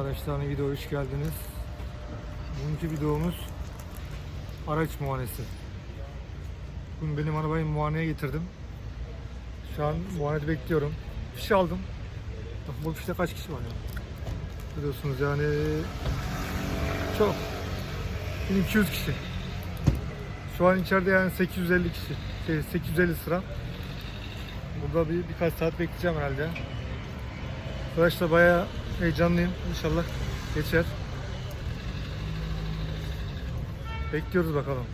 Arkadaşlar, videoya hoş geldiniz. Bugünkü videomuz araç muayenesi. Bugün benim arabayı muayeneye getirdim. Şu an muayenede bekliyorum. Fiş aldım. Bak bu fişte kaç kişi var ya? Biliyorsunuz yani çok. 1200 kişi. Şu an içeride yani 850 kişi. Şey, 850 sıra. Burada bir birkaç saat bekleyeceğim herhalde. Arkadaşlar bayağı heyecanlıyım. İnşallah geçer. Bekliyoruz bakalım.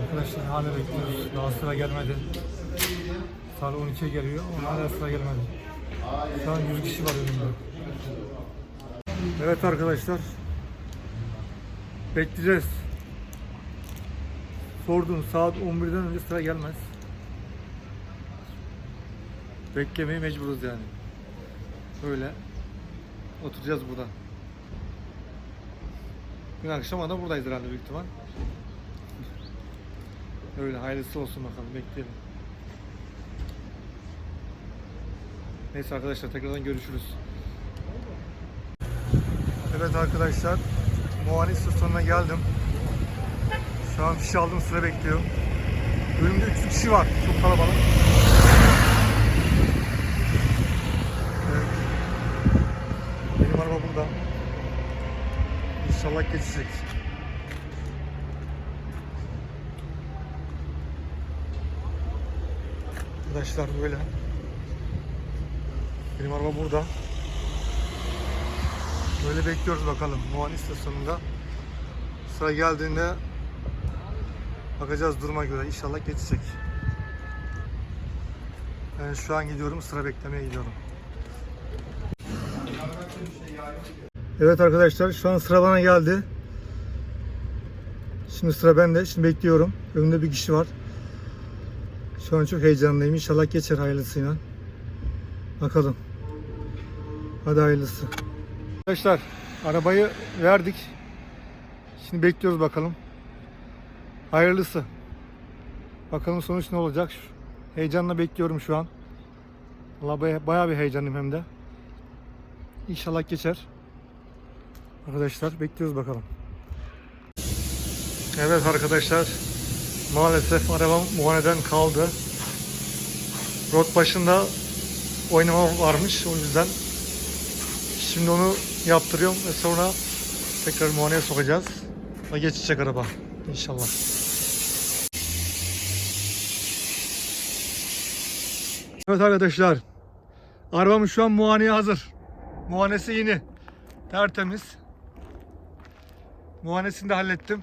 Arkadaşlar hala bekliyoruz. Daha sıra gelmedi. Saat 12'ye geliyor ama hala sıra gelmedi. Şu an 100 kişi var önümde. Evet arkadaşlar. Bekleyeceğiz. Sordum saat 11'den önce sıra gelmez. Beklemeye mecburuz yani. Böyle oturacağız burada. Gün akşama da buradayız herhalde büyük ihtimal. Öyle hayırlısı olsun bakalım bekleyelim. Neyse arkadaşlar tekrardan görüşürüz. Evet arkadaşlar muayene istasyonuna geldim. Şu an fiş aldım sıra bekliyorum. Bölümde 300 kişi var. Çok kalabalık. Evet. Benim araba burada. İnşallah geçecek. Arkadaşlar böyle. Benim araba burada. Böyle bekliyoruz bakalım muayene istasyonunda. Sıra geldiğinde bakacağız duruma göre. İnşallah geçecek. Ben şu an gidiyorum sıra beklemeye gidiyorum. Evet arkadaşlar şu an sıra bana geldi. Şimdi sıra bende. Şimdi bekliyorum. Önümde bir kişi var. Şu an çok heyecanlıyım. İnşallah geçer hayırlısıyla. Bakalım. Hadi hayırlısı. Arkadaşlar arabayı verdik. Şimdi bekliyoruz bakalım. Hayırlısı. Bakalım sonuç ne olacak. Heyecanla bekliyorum şu an. Baya- bayağı bir heyecanlıyım hem de. İnşallah geçer. Arkadaşlar bekliyoruz bakalım. Evet arkadaşlar maalesef arabam muayeneden kaldı. Rot başında oynama varmış o yüzden şimdi onu yaptırıyorum ve sonra tekrar muayeneye sokacağız. Ve geçecek araba inşallah. Evet arkadaşlar arabam şu an muayeneye hazır. Muayenesi yeni. Tertemiz. Muayenesini de hallettim.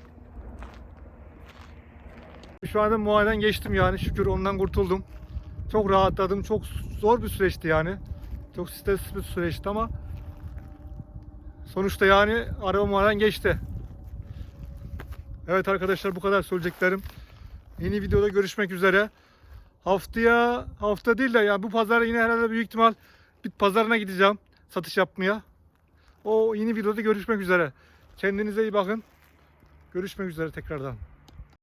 Şu anda muayeneden geçtim yani şükür ondan kurtuldum. Çok rahatladım. Çok zor bir süreçti yani. Çok stresli bir süreçti ama sonuçta yani araba muayeneden geçti. Evet arkadaşlar bu kadar söyleyeceklerim. Yeni videoda görüşmek üzere. Haftaya hafta değil de yani bu pazar yine herhalde büyük ihtimal bit pazarına gideceğim satış yapmaya. O yeni videoda görüşmek üzere. Kendinize iyi bakın. Görüşmek üzere tekrardan.